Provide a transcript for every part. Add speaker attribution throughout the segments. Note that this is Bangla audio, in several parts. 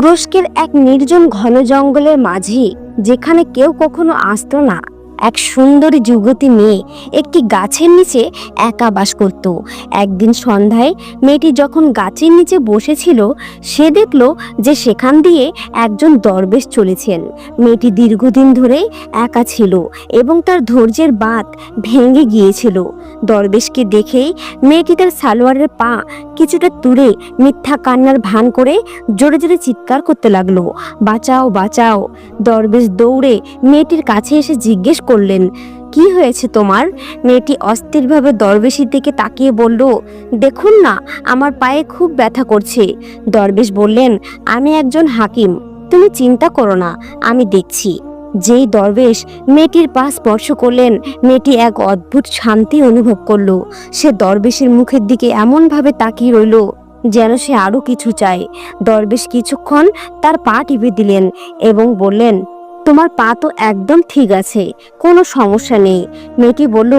Speaker 1: তুরস্কের এক নির্জন ঘন জঙ্গলের মাঝে যেখানে কেউ কখনো আসতো না। এক সুন্দর যুবতী মেয়ে একটি গাছের নিচে একা বাস করত। একদিন সন্ধ্যায় মেয়েটি যখন গাছের নিচে বসেছিল, সে দেখল যে সেখান দিয়ে একজন দরবেশ চলেছেন। মেয়েটি দীর্ঘদিন ধরে একা ছিল এবং তার ধৈর্যের বাঁধ ভেঙে গিয়েছিল। দরবেশকে দেখেই মেয়েটি তার সালোয়ারের পা কিছুটা তুলে মিথ্যা কান্নার ভান করে জোরে জোরে চিৎকার করতে লাগল। বাঁচাও বাঁচাও। দরবেশ দৌড়ে মেয়েটির কাছে এসে জিজ্ঞেস করলেন। কি হয়েছে তোমার? মেয়েটি অস্থিরভাবে দরবেশের দিকে তাকিয়ে বলল, দেখুন না, আমার পায়ে খুব ব্যথা করছে। দরবেশ বললেন, আমি একজন হাকিম, তুমি চিন্তা করো না, আমি দেখছি। যেই দরবেশ মেয়েটির পা স্পর্শ করলেন, মেয়েটি এক অদ্ভুত শান্তি অনুভব করল। সে দরবেশের মুখের দিকে এমনভাবে তাকিয়ে রইল যেন সে আরও কিছু চায়। দরবেশ কিছুক্ষণ তার পা টিপে দিলেন এবং বললেন তোমার পা তো একদম ঠিক আছে কোনো সমস্যা নেই। মেয়েটি বলল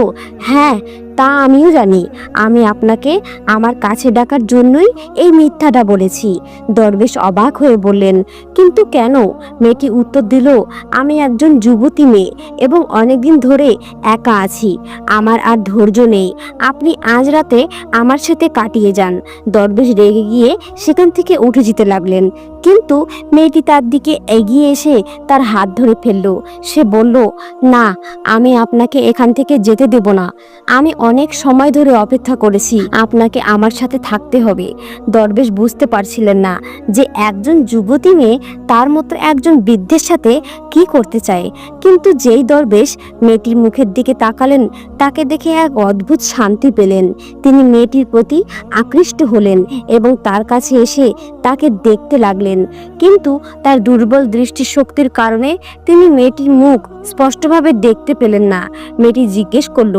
Speaker 1: হ্যাঁ তা আমিও জানি। আমি আপনাকে আমার কাছে ডাকার জন্যই এই মিথ্যাটা বলেছি। দরবেশ অবাক হয়ে বললেন, কিন্তু কেন? মেয়েটি উত্তর দিল, আমি একজন যুবতী মেয়ে এবং অনেকদিন ধরে একা আছি। আমার আর ধৈর্য নেই। আপনি আজ রাতে আমার সাথে কাটিয়ে যান। দরবেশ রেগে গিয়ে সেখান থেকে উঠে যেতে লাগলেন। কিন্তু মেয়েটি তার দিকে এগিয়ে এসে তার হাত ধরে ফেলল। সে বলল, না, আমি আপনাকে এখান থেকে যেতে দেব না। আমি অনেক সময় ধরে অপেক্ষা করেছি, আপনাকে আমার সাথে থাকতে হবে। দরবেশ বুঝতে পারছিলেন না যে একজন যুবতী মেয়ে তার মতো একজন বৃদ্ধের সাথে কি করতে চায়। কিন্তু যেই দরবেশ মেয়েটির মুখের দিকে তাকালেন, তাকে দেখে এক অদ্ভুত শান্তি পেলেন। তিনি মেয়েটির প্রতি আকৃষ্ট হলেন এবং তার কাছে এসে তাকে দেখতে লাগলেন। কিন্তু তার দুর্বল দৃষ্টিশক্তির কারণে তিনি মেয়েটির মুখ স্পষ্টভাবে দেখতে পেলেন না। মেয়েটি জিজ্ঞেস করল,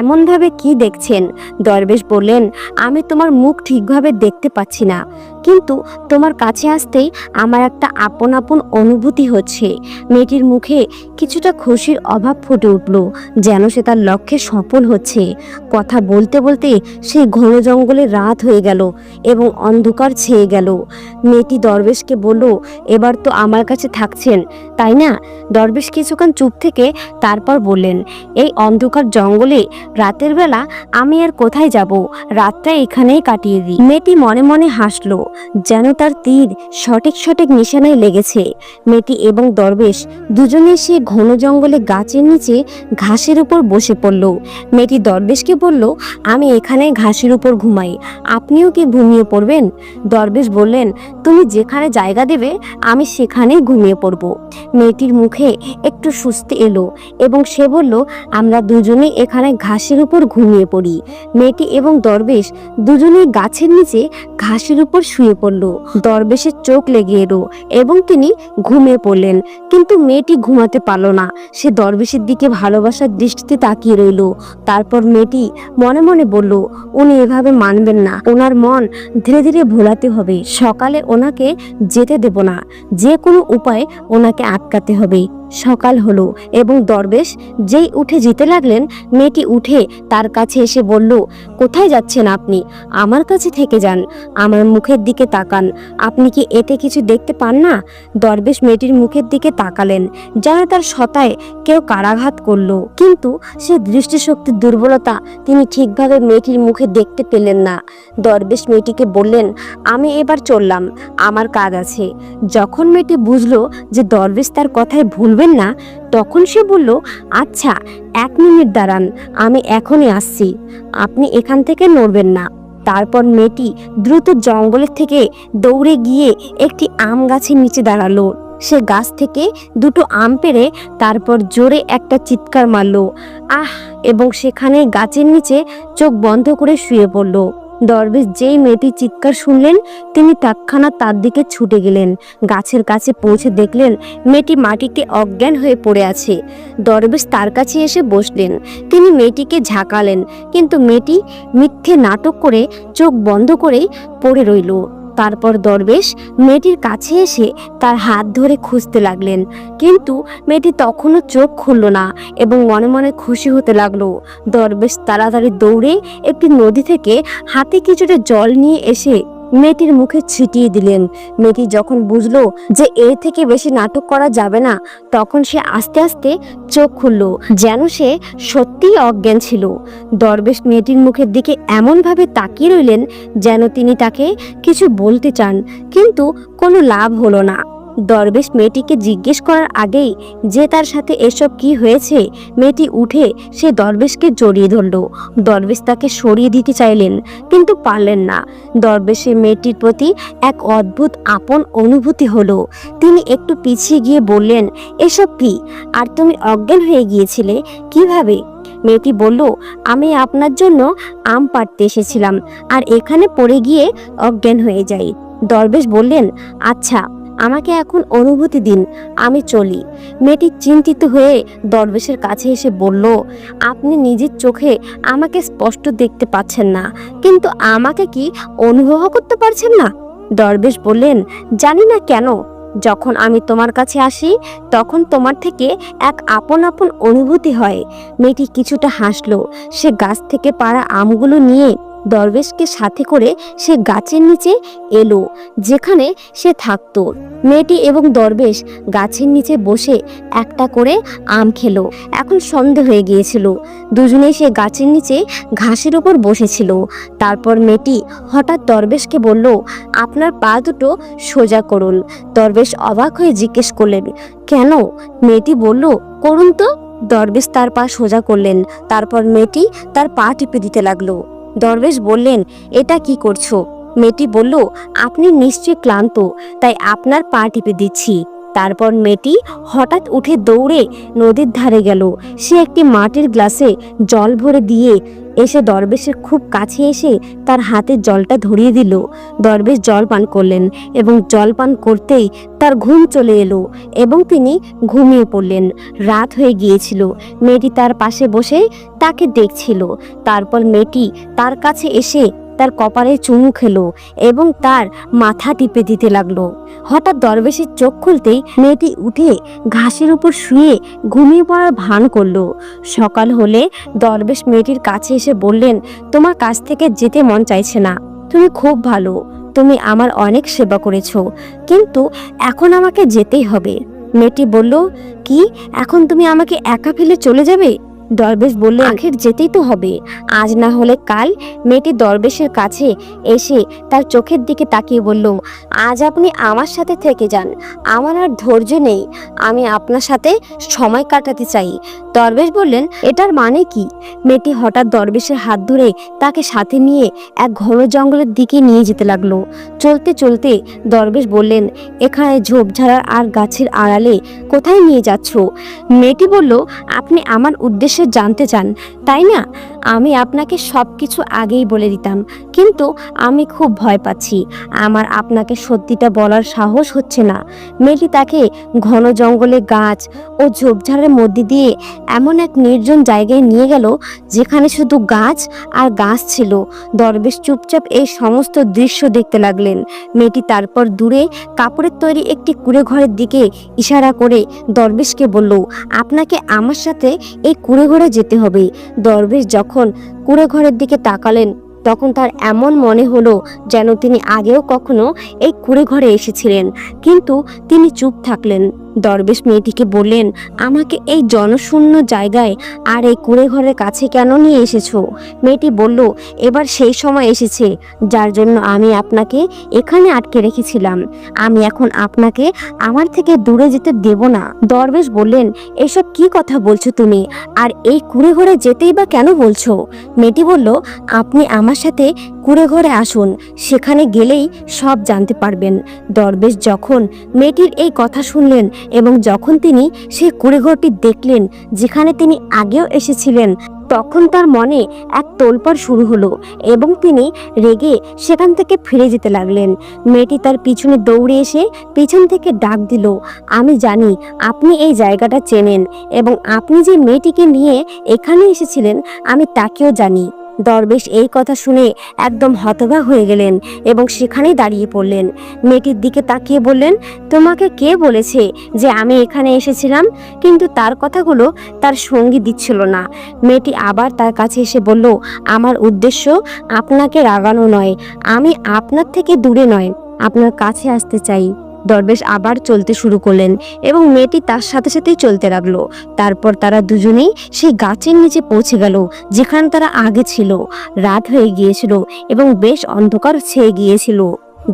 Speaker 1: এমনভাবে কি দেখছেন? দরবেশ বললেন, আমি তোমার মুখ ঠিকভাবে দেখতে পাচ্ছি না। কিন্তু তোমার কাছে আসতেই আমার একটা আপন আপন অনুভূতি হচ্ছে। মেয়েটির মুখে কিছুটা খুশির অভাব ফুটে উঠল, যেন সে তার লক্ষ্যে সফল হচ্ছে। কথা বলতে বলতে সেই ঘন জঙ্গলে রাত হয়ে গেল এবং অন্ধকার ছেয়ে গেল। মেয়েটি দরবেশকে বলল, এবার তো আমার কাছে থাকছেন, তাই না? দরবেশ কিছুক্ষণ চুপ থেকে তারপর বললেন, এই অন্ধকার জঙ্গলে রাতের বেলা আমি আর কোথায় যাব? রাতটা এখানেই কাটিয়ে দিই। মেয়েটি মনে মনে হাসলো যেন তার তীর সঠিক সঠিক নিশানায় লেগেছে। মেয়েটি এবং দরবেশ দুজনে সে ঘন জঙ্গলে গাছের নিচে ঘাসের উপর বসে পড়ল। মেয়েটি দরবেশকে বলল, আমি এখানে ঘাসের উপর ঘুমাই। আপনিও কি ঘুমিয়ে পড়বেন? দরবেশ বললেন, তুমি যেখানে জায়গা দেবে, আমি সেখানেই ঘুমিয়ে পড়ব। মেয়েটির মুখে একটু সুস্থি এলো এবং সে বলল, আমরা দুজনে এখানে ঘাসের উপর ঘুমিয়ে পড়ি। মেয়েটি এবং দরবেশ দুজনেই গাছের নিচে ঘাসের উপর শুয়ে পড়ল। দরবেশের চোখ লেগে এলো এবং তিনি ঘুমিয়ে পড়লেন। কিন্তু মেয়েটি ঘুমাতে পারল না। সে দরবেশের দিকে ভালোবাসার দৃষ্টিতে তাকিয়ে রইল। তারপর মেয়েটি মনে মনে বলল, উনি এভাবে মানবেন না। ওনার মন ধীরে ধীরে ভোলাতে হবে। সকালে ওনাকে যেতে দেব না। যে কোনো উপায় ওনাকে আটকাতে হবে। সকাল হলো এবং দরবেশ যেই উঠে যেতে লাগলেন, মেয়েটি উঠে তার কাছে এসে বলল, কোথায় যাচ্ছেন আপনি? আমার কাছে থেকে যান। আমার মুখের দিকে তাকান। আপনি কি এতে কিছু দেখতে পান না? দরবেশ মেয়েটির মুখের দিকে তাকালেন, যেন তার সতায় কেউ কারাঘাত করল। কিন্তু সে দৃষ্টিশক্তির দুর্বলতা তিনি ঠিকভাবে মেয়েটির মুখে দেখতে পেলেন না। দরবেশ মেয়েটিকে বললেন, আমি এবার চললাম। আমার কাজ আছে। যখন মেয়েটি বুঝলো যে দরবেশ তার কথায় ভুলবেন না। তখন সে বলল আচ্ছা এক মিনিট দাঁড়ান, আমি এখনই আসছি। আপনি এখান থেকে নড়বেন না। তারপর মেয়েটি দ্রুত জঙ্গলের থেকে দৌড়ে গিয়ে একটি আম গাছের নিচে দাঁড়াল। সে গাছ থেকে দুটো আম পেরে তারপর জোরে একটা চিৎকার মারলো। আহ! এবং সেখানে গাছের নিচে চোখ বন্ধ করে শুয়ে পড়ল। দরবেশ যেই মেয়েটি চিৎকার শুনলেন, তিনি তৎক্ষণাৎ তার দিকে ছুটে গেলেন। গাছের কাছে পৌঁছে দেখলেন মেয়েটি মাটিতে অজ্ঞান হয়ে পড়ে আছে। দরবেশ তার কাছে এসে বসলেন। তিনি মেয়েটিকে ঝাঁকালেন, কিন্তু মেয়েটি মিথ্যে নাটক করে চোখ বন্ধ করেই পড়ে রইল। তারপর দরবেশ মেয়েটির কাছে এসে তার হাত ধরে খুঁজতে লাগলেন। কিন্তু মেয়েটি তখনও চোখ খুলল না এবং মনে মনে খুশি হতে লাগল। দরবেশ তাড়াতাড়ি দৌড়ে একটি নদী থেকে হাতে কিছুটা জল নিয়ে এসে মেয়েটির মুখে ছিটিয়ে দিলেন। মেয়েটি যখন বুঝলো যে এর থেকে বেশি নাটক করা যাবে না, তখন সে আস্তে আস্তে চোখ খুলল, যেন সে সত্যিই অজ্ঞান ছিল। দরবেশ মেয়েটির মুখের দিকে এমনভাবে তাকিয়ে রইলেন যেন তিনি তাকে কিছু বলতে চান, কিন্তু কোনো লাভ হলো না। দরবেশ মেয়েটিকে জিজ্ঞেস করার আগেই যে তার সাথে এসব কি হয়েছে, মেয়েটি উঠে সে দরবেশকে জড়িয়ে ধরল। দরবেশ তাকে সরিয়ে দিতে চাইলেন, কিন্তু পারলেন না। দরবেশের মেয়েটির প্রতি এক অদ্ভুত আপন অনুভূতি হলো। তিনি একটু পিছিয়ে গিয়ে বললেন, এসব কি? আর তুমি অজ্ঞান হয়ে গিয়েছিলে? কীভাবে? মেয়েটি বলল, আমি আপনার জন্য আম পাড়তে এসেছিলাম, আর এখানে পড়ে গিয়ে অজ্ঞান হয়ে যাই। দরবেশ বললেন আচ্ছা আমাকে এখন অনুভূতি দিন, আমি চলি। মেয়েটি চিন্তিত হয়ে দরবেশের কাছে এসে বলল, আপনি নিজের চোখে আমাকে স্পষ্ট দেখতে পাচ্ছেন না, কিন্তু আমাকে কি অনুভব করতে পারছেন না? দরবেশ বললেন, জানি না কেন। যখন আমি তোমার কাছে আসি, তখন তোমার থেকে এক আপন আপন অনুভূতি হয়। মেয়েটি কিছুটা হাসলো। সে গাছ থেকে পাড়া আমগুলো নিয়ে দরবেশকে সাথে করে সে গাছের নিচে এলো, যেখানে সে থাকতো। মেয়েটি এবং দরবেশ গাছের নিচে বসে একটা করে আম খেলো। এখন সন্ধে হয়ে গিয়েছিল। দুজনেই সে গাছের নিচে ঘাসের উপর বসেছিল। তারপর মেয়েটি হঠাৎ দরবেশকে বলল, আপনার পা দুটো সোজা করুন। দরবেশ অবাক হয়ে জিজ্ঞেস করলেন, কেন? মেয়েটি বলল, করুন তো। দরবেশ তার পা সোজা করলেন। তারপর মেয়েটি তার পা টিপে দিতে লাগল। দরবেশ বললেন, এটা কি করছ? মেয়েটি বলল, আপনি নিশ্চয়ই ক্লান্ত, তাই আপনার পা টিপে দিচ্ছি। তারপর মেয়েটি হঠাৎ উঠে দৌড়ে নদীর ধারে গেল। সে একটি মাটির গ্লাসে জল ভরে দিয়ে এসে দরবেশের খুব কাছে এসে তার হাতে জলটা ধরিয়ে দিল। দরবেশ জল পান করলেন এবং জল পান করতেই তার ঘুম চলে এলো এবং তিনি ঘুমিয়ে পড়লেন। রাত হয়ে গিয়েছিল। মেয়েটি তার পাশে বসে তাকে দেখছিল। তারপর মেয়েটি তার কাছে এসে তার কপালে চুমু খেলো এবং তার মাথা টিপে দিতে লাগল। হঠাৎ দরবেশের চোখ খুলতেই মেয়েটি উঠে ঘাসের উপর শুয়ে ঘুমিয়ে পড়ার ভান করল। সকাল হলে দরবেশ মেয়েটির কাছে এসে বললেন, তোমার কাছ থেকে যেতে মন চাইছে না। তুমি খুব ভালো। তুমি আমার অনেক সেবা করেছ। কিন্তু এখন আমাকে যেতেই হবে। মেয়েটি বলল, কি? এখন তুমি আমাকে একা ফেলে চলে যাবে? দরবেশ বললে, আখের যেতেই তো হবে। আজ না হলে কাল মেয়েটি দরবেশের কাছে এসে তার চোখের দিকে তাকিয়ে বলল, আজ আপনি আমার সাথে থেকে যান। আমার আর ধৈর্য নেই। আমি আপনার সাথে সময় কাটাতে চাই। দরবেশ বললেন, এটার মানে কি? মেয়েটি হঠাৎ দরবেশের হাত ধরে তাকে সাথে নিয়ে এক ঘন জঙ্গলের দিকে নিয়ে যেতে লাগল। চলতে চলতে দরবেশ বললেন, এখানে ঝোপঝাড়ার আর গাছের আড়ালে কোথায় নিয়ে যাচ্ছ? মেয়েটি বলল, আপনি আমার উদ্দেশ্যে জানতে চান, তাই না? আমি আপনাকে সব কিছু আগেই বলে দিতাম, কিন্তু আমি খুব ভয় পাচ্ছি। আমার আপনাকে সত্যিটা বলার সাহস হচ্ছে না। মেয়েটি তাকে ঘন জঙ্গলে গাছ ও ঝোপঝাড়ের মধ্যে দিয়ে এমন এক নির্জন জায়গায় নিয়ে গেল যেখানে শুধু গাছ আর গাছ ছিল। দরবেশ চুপচাপ এই সমস্ত দৃশ্য দেখতে লাগলেন। মেয়েটি তারপর দূরে কাপড়ের তৈরি একটি কুড়ে ঘরের দিকে ইশারা করে দরবেশকে বলল, আপনাকে আমার সাথে এই কুড়ে ঘরে যেতে হবে। দরবেশ যখন কুড়ে ঘরের দিকে তাকালেন, তখন তার এমন মনে হলো যেন তিনি আগেও কখনো এই কুড়ে ঘরে এসেছিলেন, কিন্তু তিনি চুপ থাকলেন। দরবেশ মেয়েটিকে বললেন, আমাকে এই জনশূন্য জায়গায় আর এই কুড়ে ঘরের কাছে কেন নিয়ে এসেছ? মেয়েটি বলল, এবার সেই সময় এসেছে, যার জন্য আমি আপনাকে এখানে আটকে রেখেছিলাম। আমি এখন আপনাকে আমার থেকে দূরে যেতে দেব না। দরবেশ বললেন, এসব কি কথা বলছো তুমি? আর এই কুড়ে ঘরে যেতেই বা কেন বলছো? মেয়েটি বলল, আপনি আমার সাথে কুড়ে ঘরে আসুন, সেখানে গেলেই সব জানতে পারবেন। দরবেশ যখন মেয়েটির এই কথা শুনলেন এবং যখন তিনি সেই কুড়েঘরটি দেখলেন, যেখানে তিনি আগেও এসেছিলেন, তখন তার মনে এক তোলপাড় শুরু হলো এবং তিনি রেগে সেখান থেকে ফিরে যেতে লাগলেন। মেয়েটি তার পিছনে দৌড়ে এসে পিছন থেকে ডাক দিল, আমি জানি আপনি এই জায়গাটা চেনেন এবং আপনি যে মেয়েটিকে নিয়ে এখানে এসেছিলেন, আমি তাকেও জানি। দরবেশ এই কথা শুনে একদম হতবাক হয়ে গেলেন এবং সেখানেই দাঁড়িয়ে পড়লেন। মেয়েটির দিকে তাকিয়ে বললেন, তোমাকে কে বলেছে যে আমি এখানে এসেছিলাম? কিন্তু তার কথাগুলো তার সঙ্গী দিচ্ছিল না। মেয়েটি আবার তার কাছে এসে বলল, আমার উদ্দেশ্য আপনাকে রাগানো নয়, আমি আপনার থেকে দূরে নয়, আপনার কাছে আসতে চাই। দরবেশ আবার চলতে শুরু করলেন এবং মেয়েটি তার সাথে সাথেই চলতে লাগল। তারপর তারা দুজনেই সেই গাছের নিচে পৌঁছে গেল, যেখানে তারা আগে ছিল। রাত হয়ে গিয়েছিল এবং বেশ অন্ধকার ছেয়ে গিয়েছিল।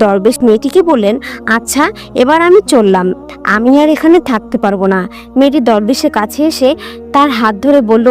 Speaker 1: দরবেশ মেয়েটিকে বললেন আচ্ছা এবার আমি চললাম। আমি আর এখানে থাকতে পারব না। মেয়েটি দরবেশের কাছে এসে তার হাত ধরে বলল,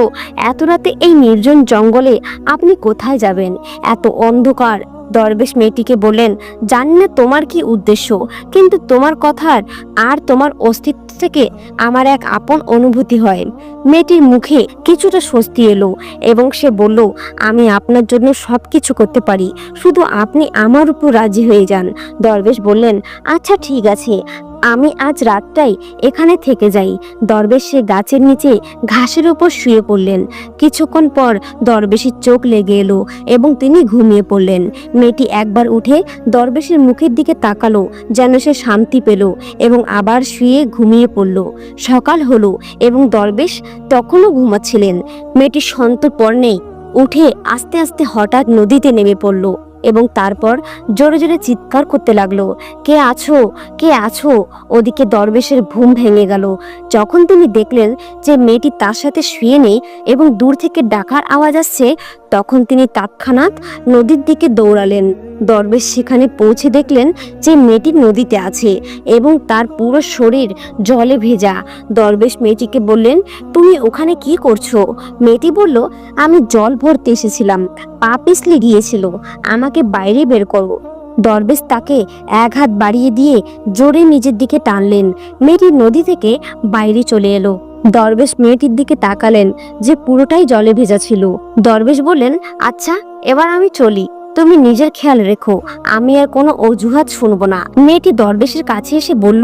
Speaker 1: এত রাতে এই নির্জন জঙ্গলে আপনি কোথায় যাবেন? এত অন্ধকার দরবেশ মেয়েটিকে বললেন, জানি না তোমার কি উদ্দেশ্য, কিন্তু তোমার কথার আর তোমার অস্তিত্ব থেকে আমার এক আপন অনুভূতি হয়। মেয়েটির মুখে কিছুটা স্বস্তি এলো এবং সে বলল, আমি আপনার জন্য সব কিছু করতে পারি, শুধু আপনি আমার উপর রাজি হয়ে যান। দরবেশ বললেন আচ্ছা ঠিক আছে। আমি আজ রাতটাই এখানে থেকে যাই। দরবেশ সে গাছের নিচে ঘাসের উপর শুয়ে পড়লেন। কিছুক্ষণ পর দরবেশের চোখ লেগে এলো এবং তিনি ঘুমিয়ে পড়লেন। মেয়েটি একবার উঠে দরবেশের মুখের দিকে তাকালো, যেন সে শান্তি পেল এবং আবার শুয়ে ঘুমিয়ে পড়ল। সকাল হলো এবং দরবেশ তখনও ঘুমাচ্ছিলেন। মেয়েটি সন্তর্পণে উঠে আস্তে আস্তে হঠাৎ নদীতে নেমে পড়ল। এবং তারপর জোরে জোরে চিৎকার করতে লাগল, কে আছো? কে আছো? ওদিকে দরবেশের ঘুম ভেঙে গেল। যখন তিনি দেখলেন যে মেয়েটি তার সাথে শুয়ে নেই এবং দূর থেকে ডাকার আওয়াজ আসছে, তখন তিনি তৎক্ষণাৎ নদীর দিকে দৌড়ালেন। দরবেশ সেখানে পৌঁছে দেখলেন যে মেয়েটি নদীতে আছে এবং তার পুরো শরীর জলে ভেজা। দরবেশ মেয়েটিকে বললেন, তুমি ওখানে কি করছ? মেয়েটি বলল, আমি জল ভরতে এসেছিলাম। পা পিছলে গিয়েছিল, আমাকে বাইরে বের করো। দরবেশ তাকে এক হাত বাড়িয়ে দিয়ে জোরে নিজের দিকে টানলেন। মেয়েটি নদী থেকে বাইরে চলে এলো। দরবেশ মেয়েটির দিকে তাকালেন, যে পুরোটাই জলে ভেজা ছিল। দরবেশ বললেন আচ্ছা এবার আমি চলি। তুমি নিজের খেয়াল রেখো, আমি আর কোনো অজুহাত শুনব না। মেয়েটি দরবেশের কাছে এসে বলল,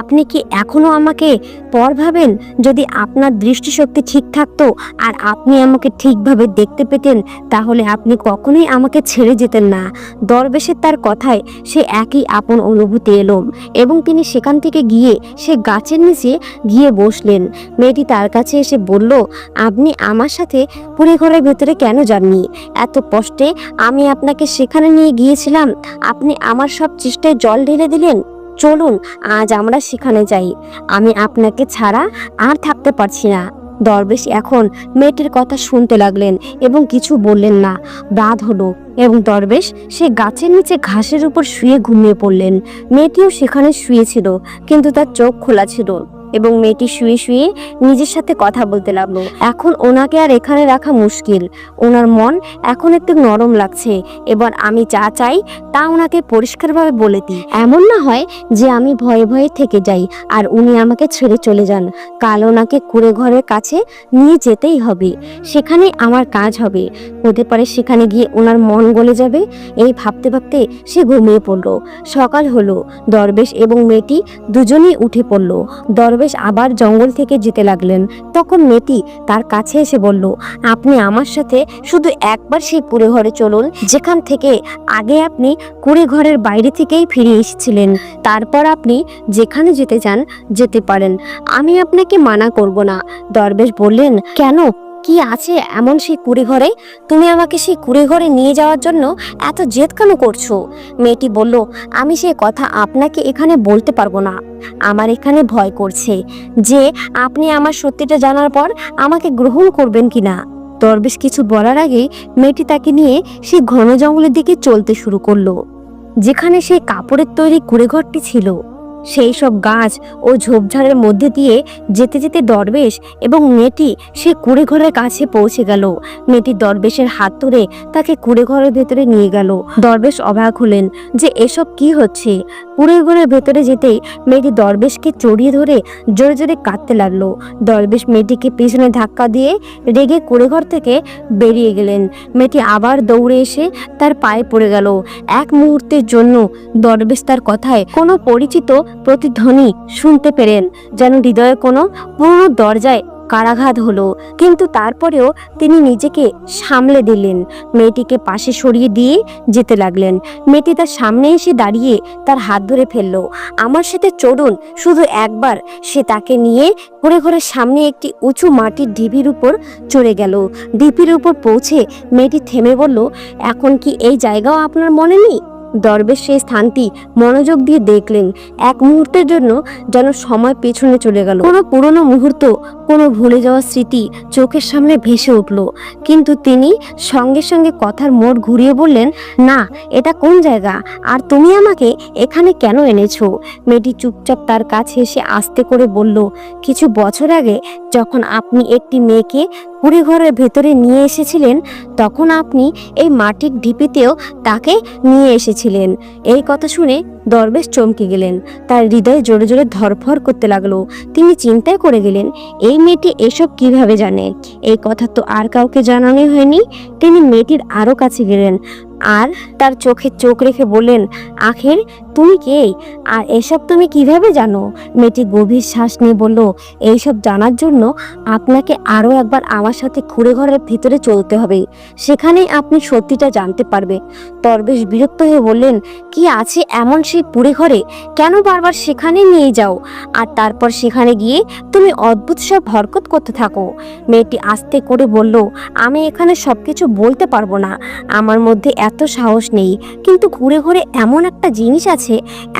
Speaker 1: আপনি কি এখনও আমাকে পর ভাবেন? যদি আপনার দৃষ্টিশক্তি ঠিক থাকতো আর আপনি আমাকে ঠিকভাবে দেখতে পেতেন, তাহলে আপনি কখনোই আমাকে ছেড়ে যেতেন না। দরবেশের তার কথায় সে একই আপন অনুভূতি এলো এবং তিনি সেখান থেকে গিয়ে সে গাছের নিচে গিয়ে বসলেন। মেয়েটি তার কাছে এসে বলল, আপনি আমার সাথে পুরে ঘরের ভেতরে কেন যাননি? এত কষ্টে আমি আপনাকে সেখানে নিয়ে গিয়েছিলাম। আপনি আমার সব চেষ্টায় জল ঢেলে দিলেন। চলুন, আজ আমরা সেখানে যাই। আমি আপনাকে ছাড়া আর থাকতে পারছি না। দরবেশ এখন মেয়েটির কথা শুনতে লাগলেন এবং কিছু বললেন না। রাত হলো এবং দরবেশ সে গাছের নিচে ঘাসের উপর শুয়ে ঘুমিয়ে পড়লেন। মেয়েটিও সেখানে শুয়েছিল, কিন্তু তার চোখ খোলা ছিল। এবং মেয়েটি শুয়ে শুয়ে নিজের সাথে কথা বলতে লাগল। এখন ওনাকে আর এখানে রাখা মুশকিল। ওনার মন এখন একটু নরম লাগছে। এবার আমি যা চাই তা ওনাকে পরিষ্কারভাবে বলে দিই। এমন না হয় যে আমি ভয়ে ভয়ে থেকে যাই আর উনি আমাকে ছেড়ে চলে যান। কাল ওনাকে কুড়ে ঘরের কাছে নিয়ে যেতেই হবে। সেখানে আমার কাজ হবে। হতে পারে সেখানে গিয়ে ওনার মন গলে যাবে। এই ভাবতে ভাবতে সে ঘুমিয়ে পড়ল। সকাল হলো। দরবেশ এবং মেয়েটি দুজনেই উঠে পড়ল। দরবেশ আবার জঙ্গল থেকে যেতে লাগলেন। তখন মেয়েটি তার কাছে এসে বলল, আপনি আমার সাথে শুধু একবার সেই কুড়ে ঘরে চলুন, যেখান থেকে আগে আপনি কুড়ে ঘরের বাইরে থেকেই ফিরে এসেছিলেন। তারপর আপনি যেখানে যেতে চান, যেতে পারেন। আমি আপনাকে মানা করব না। দরবেশ বললেন, কেন? কি আছে এমন সেই কুড়ে ঘরে তুমি আমাকে সেই কুড়ে ঘরে নিয়ে যাওয়ার জন্য এত জেদ কেন করছ? মেয়েটি বলল, আমি সেই কথা আপনাকে এখানে বলতে পারব না। আমার এখানে ভয় করছে যে আপনি আমার সত্যিটা জানার পর আমাকে গ্রহণ করবেন কিনা। দরবেশ কিছু বলার আগে মেয়েটি তাকে নিয়ে সেই ঘন জঙ্গলের দিকে চলতে শুরু করল, যেখানে সেই কাপড়ের তৈরি কুড়েঘরটি ছিল। সেই সব গাছ ও ঝোপঝাড়ের মধ্যে দিয়ে যেতে যেতে দরবেশ এবং মেয়েটি সে কুড়ে ঘরের কাছে পৌঁছে গেল। মেয়েটি দরবেশের হাত ধরে তাকে কুড়ে ঘরের ভেতরে নিয়ে গেল। দরবেশ অবাক হলেন যে এসব কি হচ্ছে? কুড়ে ভেতরে যেতেই মেয়েটি দরবেশকে চড়িয়ে ধরে জোরে জোরে কাঁদতে লাগল। দরবেশ মেয়েটিকে পিছনে ধাক্কা দিয়ে রেগে কুড়ে ঘর থেকে বেরিয়ে গেলেন। মেয়েটি আবার দৌড়ে এসে তার পায়ে পড়ে গেল। এক মুহূর্তের জন্য দরবেশ তার কথায় কোনো পরিচিত প্রতিধ্বনি শুনতে পেলেন, যেন হৃদয়ে কোনো পুরনো দরজায় কারাঘাত হলো। কিন্তু তারপরেও তিনি নিজেকে সামলে দিলেন। মেয়েটিকে পাশে সরিয়ে দিয়ে যেতে লাগলেন। মেয়েটি তার সামনে এসে দাঁড়িয়ে তার হাত ধরে ফেলল। আমার সাথে চড়ুন শুধু একবার। সে তাকে নিয়ে ঘুরে ঘুরে সামনে একটি উঁচু মাটির ঢিপির উপর চড়ে গেল। ঢিপির উপর পৌঁছে মেয়েটি থেমে বলল, এখন কি এই জায়গাও আপনার মনে নেই? দরবেশ সেই স্থানটি মনোযোগ দিয়ে দেখলেন। এক মুহূর্তের জন্য যেন সময় পেছনে চলে গেল। কোনো পুরনো মুহূর্ত, কোনো ভুলে যাওয়া স্মৃতি চোখের সামনে ভেসে উঠল। কিন্তু তিনি সঙ্গে সঙ্গে কথার মোড় ঘুরিয়ে বললেন, না, এটা কোন জায়গা? আর তুমি আমাকে এখানে কেন এনেছো? মেয়েটি চুপচাপ তার কাছে এসে আস্তে করে বলল, কিছু বছর আগে যখন আপনি একটি মেয়েকে কুড়ি ঘরের ভেতরে নিয়ে এসেছিলেন, তখন আপনি এই মাটির ঢিপিতেও তাকে নিয়ে এসেছিলেন। এই কথা শুনে দরবেশ চমকে গেলেন। তার হৃদয় জোরে জোরে ধরফর করতে লাগল। তিনি চিন্তায় করে গেলেন, এই মেয়েটি এসব কীভাবে জানে? এই কথা তো আর কাউকে জানানোই হয়নি। তিনি মেয়েটির আরও কাছে গেলেন। আর তার চোখে চোখ রেখে বললেন, আখের, তুমি কে আর এসব তুমি কীভাবে জানো? মেয়েটি গভীর শ্বাস নিয়ে বলল, এইসব জানার জন্য আপনাকে আরও একবার আমার সাথে খুঁড়ে ঘরের ভিতরে চলতে হবে। সেখানেই আপনি সত্যিটা জানতে পারবে। দরবেশ বিরক্ত হয়ে বললেন, কি আছে এমন সেই পুড়ে ঘরে? কেন বারবার সেখানে নিয়ে যাও? আর তারপর সেখানে গিয়ে তুমি অদ্ভুত সব হরকত করতে থাকো। মেয়েটি আস্তে করে বলল, আমি এখানে সবকিছু বলতে পারব না। আমার মধ্যে এত সাহস নেই, কিন্তু ঘুরে ঘুরে এমন একটা জিনিস আছে,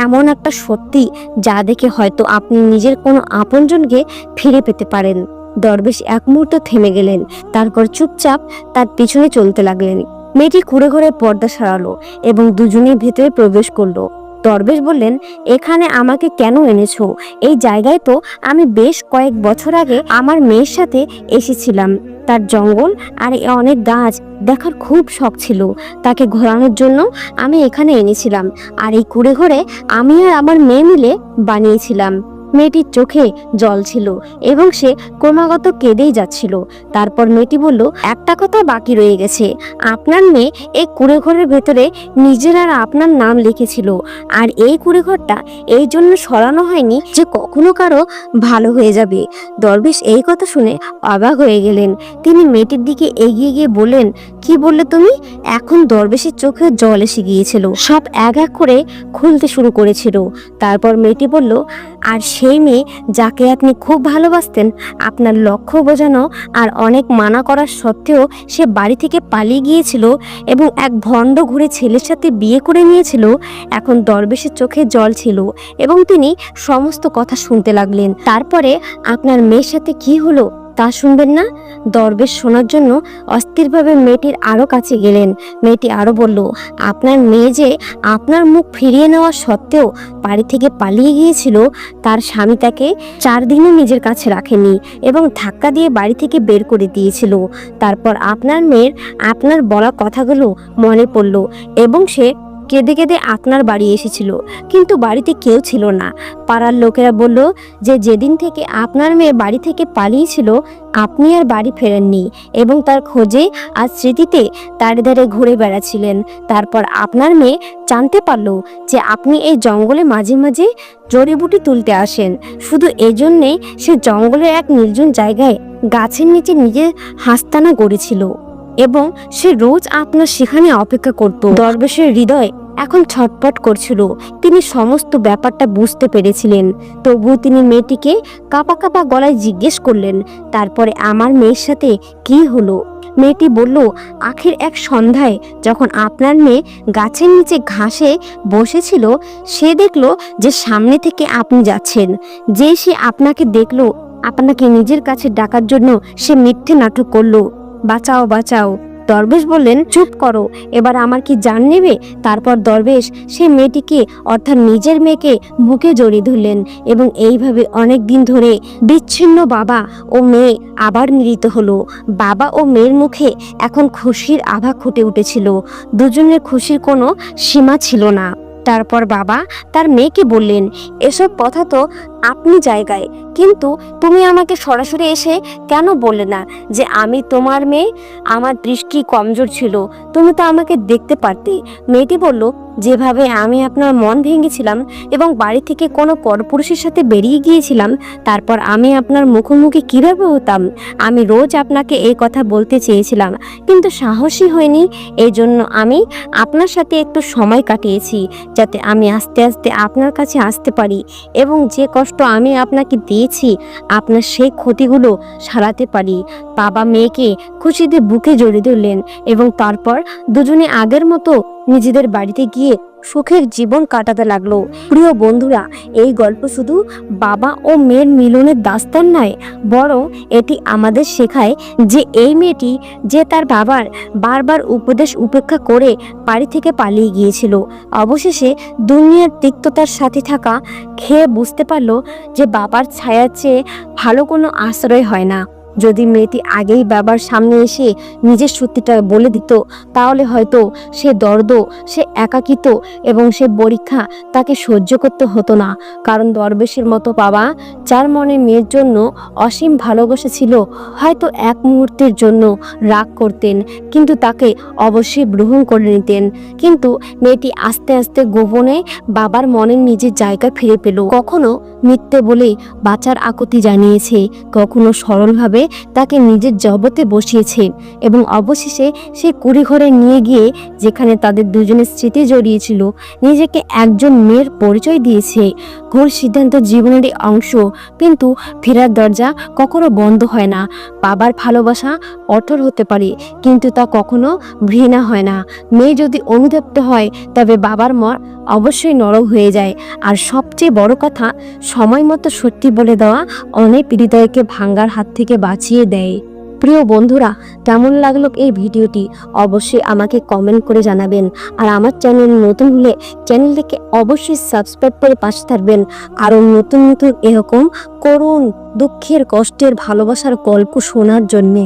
Speaker 1: এমন একটা সত্যি যা দেখে হয়তো আপনি নিজের কোনো আপনজনকে ফিরে পেতে পারেন। দরবেশ এক মুহূর্ত থেমে গেলেন, তারপর চুপচাপ তার পিছনে চলতে লাগলেন। মেয়েটি ঘুরে ঘুরে পর্দা সারালো এবং দুজনেই ভেতরে প্রবেশ করল। দরবেশ বললেন, এখানে আমাকে কেন এনেছো? এই জায়গায় তো আমি বেশ কয়েক বছর আগে আমার মেয়ের সাথে এসেছিলাম। তার জঙ্গল আর অনেক গাছ দেখার খুব শখ ছিল। তাকে ঘোরানোর জন্য আমি এখানে এনেছিলাম। আর এই কুড়ে ঘরে আমি আর আমার মেয়ে মিলে বানিয়েছিলাম। মেয়েটির চোখে জল ছিল এবং সে ক্রমাগত কেঁদেই যাচ্ছিল। তারপর মেয়েটি বলল, একটা কথা বাকি রয়ে গেছে। আপনার মেয়ে এই কুড়ে ঘরের ভেতরে নিজের আর আপনার নাম লিখেছিল। আর এই কুড়ে ঘরটা এই জন্য সরানো হয়নি যে কখনো কারও ভালো হয়ে যাবে। দরবেশ এই কথা শুনে অবাক হয়ে গেলেন। তিনি মেয়েটির দিকে এগিয়ে গিয়ে বললেন কি বললে তুমি? এখন দরবেশের চোখে জল এসে গিয়েছিল। সব এক এক করে খুলতে শুরু করেছিল। তারপর মেয়েটি বলল, আর সেই মেয়ে যাকে আপনি খুব ভালোবাসতেন, আপনার লক্ষ্য বোঝানো আর অনেক মানা করার সত্ত্বেও সে বাড়ি থেকে পালিয়ে গিয়েছিল এবং এক ভণ্ড ঘুরে ছেলের সাথে বিয়ে করে নিয়েছিল। এখন দরবেশের চোখে জল ছিল এবং তিনি সমস্ত কথা শুনতে লাগলেন। তারপরে আপনার মেয়ের সাথে কি হলো? তা শুনবেন না? দরবেশ শোনার জন্য অস্থিরভাবে মেয়েটির আরও কাছে গেলেন। মেয়েটি আরও বলল, আপনার মেয়ে যে আপনার মুখ ফিরিয়ে নেওয়া সত্ত্বেও বাড়ি থেকে পালিয়ে গিয়েছিল, তার স্বামী তাকে চার দিনও নিজের কাছে রাখেনি এবং ধাক্কা দিয়ে বাড়ি থেকে বের করে দিয়েছিল। তারপর আপনার মেয়ের আপনার বলা কথাগুলো মনে পড়ল এবং সে কেঁদে কেঁদে আপনার বাড়ি এসেছিল, কিন্তু বাড়িতে কেউ ছিল না। পাড়ার লোকেরা বলল, যে যেদিন থেকে আপনার মেয়ে বাড়ি থেকে পালিয়েছিল, আপনি আর বাড়ি ফেরেননি এবং তার খোঁজে আর স্মৃতিতে তারে ধারে ঘুরে বেড়াচ্ছিলেন। তারপর আপনার মেয়ে জানতে পারল যে আপনি এই জঙ্গলে মাঝে মাঝে জড়িবুটি তুলতে আসেন। শুধু এজন্যেই সে জঙ্গলের এক নির্জন জায়গায় গাছের নিচে নিজের হাস্তানা গড়েছিল। এবং সে রোজ আপনার সেখানে অপেক্ষা করত। দরবেশের হৃদয় এখন ছটপট করছিল। তিনি সমস্ত ব্যাপারটা বুঝতে পেরেছিলেন। তবুও তিনি মেয়েটিকে কাপা কাপা গলায় জিজ্ঞেস করলেন, তারপরে আমার মেয়ের সাথে কি হলো? মেয়েটি বলল, আখের এক সন্ধ্যায় যখন আপনার মেয়ে গাছের নিচে ঘাসে বসেছিল, সে দেখল যে সামনে থেকে আপনি যাচ্ছেন। যে সে আপনাকে দেখল, আপনাকে নিজের কাছে ডাকার জন্য সে মিথ্যে নাটক করল। বাঁচাও বাঁচাও। দরবেশ বললেন, চুপ করো। এবার আমার কি জান নেবে? তারপর দরবেশ, সে মেয়েটিকে, অর্থাৎ নিজের মেয়েকে, বুকে জড়িয়ে ধরলেন এবং এইভাবে অনেক দিন ধরে বিচ্ছিন্ন বাবা ও মেয়ে আবার মিলিত হলো। বাবা ও মেয়ের মুখে এখন খুশির আভা ফুটে উঠেছিল। দুজনের খুশির কোনো সীমা ছিল না। তারপর বাবা তার মেয়েকে বললেন, এসব কথা তো আপনি জায়গায়। কিন্তু তুমি আমাকে সরাসরি এসে কেন বললে না যে আমি তোমার মেয়ে? আমার দৃষ্টি কমজোর ছিল, তুমি তো আমাকে দেখতে পারতে। মেয়েটি বলল, যেভাবে আমি আপনার মন ভেঙেছিলাম এবং বাড়ি থেকে কোনো পরপুরুষের সাথে বেরিয়ে গিয়েছিলাম, তারপর আমি আপনার মুখোমুখি কীভাবে হতাম? আমি রোজ আপনাকে এই কথা বলতে চেয়েছিলাম, কিন্তু সাহসী হয়নি এই জন্য আমি আপনার সাথে একটু সময় কাটিয়েছি, যাতে আমি আস্তে আস্তে আপনার কাছে আসতে পারি এবং যে কষ্ট আমি আপনাকে দিয়েছি, আপনার সেই ক্ষতিগুলো সারাতে পারি। বাবা মেয়েকে খুশিতে বুকে জড়িয়ে ধরলেন এবং তারপর দুজনে আগের মতো নিজেদের বাড়িতে গিয়ে সুখের জীবন কাটাতে লাগল। প্রিয় বন্ধুরা, এই গল্প শুধু বাবা ও মেয়ের মিলনের দাস্তান নয়, বরং এটি আমাদের শেখায় যে এই মেয়েটি যে তার বাবার বারবার উপদেশ উপেক্ষা করে বাড়ি থেকে পালিয়ে গিয়েছিল। অবশেষে দুনিয়ার তিক্ততার সাথে থাকা খেয়ে বুঝতে পারল যে বাবার ছায়ার চেয়ে ভালো কোনো আশ্রয় হয় না। যদি মেয়েটি আগেই বাবার সামনে এসে নিজের সত্যিটা বলে দিত, তাহলে হয়তো সে দর্দ, সে একাকিত এবং সে পরীক্ষা তাকে সহ্য করতে হতো না। কারণ দরবেশের মতো বাবা, যার মনে মেয়ের জন্য অসীম ভালোবাসা ছিল, হয়তো এক মুহূর্তের জন্য রাগ করতেন, কিন্তু তাকে অবশ্যই গ্রহণ করে নিতেন। কিন্তু মেয়েটি আস্তে আস্তে গোপনে বাবার মনের নিজের জায়গা ফিরে পেল। কখনো মিথ্যে বলে বাঁচার আকুতি জানিয়েছে, কখনো সরলভাবে তাকে নিজের জগতে বসিয়েছে এবং অবশেষে সে কুড়িঘরে নিয়ে গিয়ে যেখানে তাদের দুজনের স্মৃতি জড়িয়েছিল, নিজেকে একজন মেয়ের পরিচয় দিয়েছে। ঘোর সিদ্ধান্ত জীবনেরই অংশ। কিন্তু ফেরার দরজা কখনো বন্ধ হয় না। বাবার ভালোবাসা অটল হতে পারে, কিন্তু তা কখনো ঘৃণা হয় না। মেয়ে যদি অনুতপ্ত হয়, তবে বাবার মন অবশ্যই নরম হয়ে যায়। আর সবচেয়ে বড় কথা সময় মতো সত্যি বলে দেওয়া অনেক হৃদয়কে ভাঙ্গার হাত থেকে বাঁচিয়ে দেয়। প্রিয় বন্ধুরা, কেমন লাগল এই ভিডিওটি? অবশ্যই আমাকে কমেন্ট করে জানাবেন। আর আমার চ্যানেল নতুন হলে চ্যানেলটিকে অবশ্যই সাবস্ক্রাইব করে পাশে থাকবেন। আরও নতুন নতুন এরকম করুণ দুঃখের কষ্টের ভালোবাসার গল্প শোনার জন্যে।